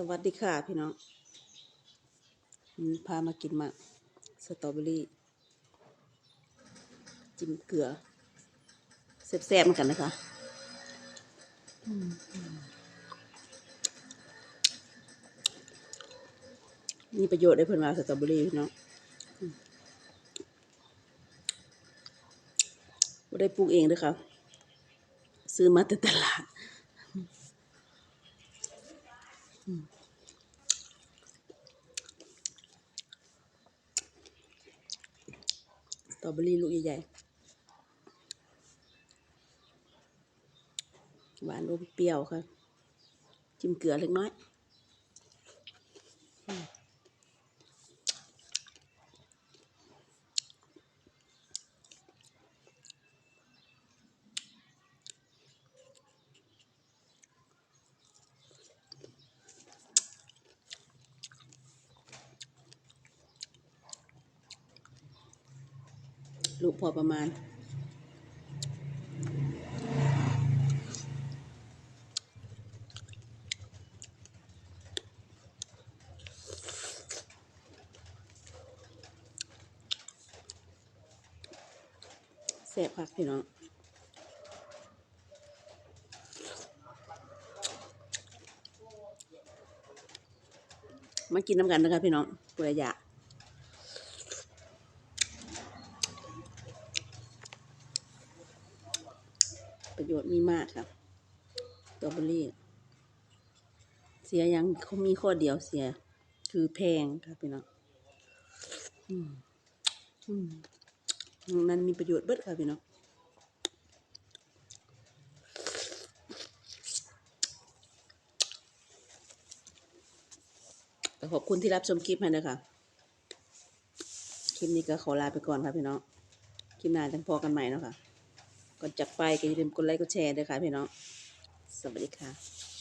สวัสดีค่ะพี่น้องพามากินมาสตรอเบอรี่ จิ้มเกลือแซ่บๆเหมือนกันนะคะมีประโยชน์ได้เพิ่นว่าสตรอเบอรี่พี่น้องได้ปลูกเองเด้วยค่ะ ซื้อมาแต่ตลาด ส ตรอเบอรี่ลูกใหญ่ๆหวานอมเปรี้ยวค่ะ จิ้มเกลือเล็กน้อย ลูกพอประมาณแซ่บคักพี่น้องมากินน้ำกันนะคะพี่น้องเพื่ออยาก ประโยชน์มีมากครับสตรอเบอรี่เสียยังเขามีข้อเดียวเสีย คือแพงครับพี่น้องอืมอืมมันมีประโยชน์เบิดค่ะพี่น้องขอบคุณที่รับชมคลิปให้นะคะ คลิปนี้ก็ขอลาไปก่อนค่ะพี่น้อง คลิปหน้าจังพอกันใหม่นะค่ะ ก่อนจากไปก็อย่าลืมกดไลค์กดแชร์ด้วยค่ะพี่น้องสวัสดีค่ะ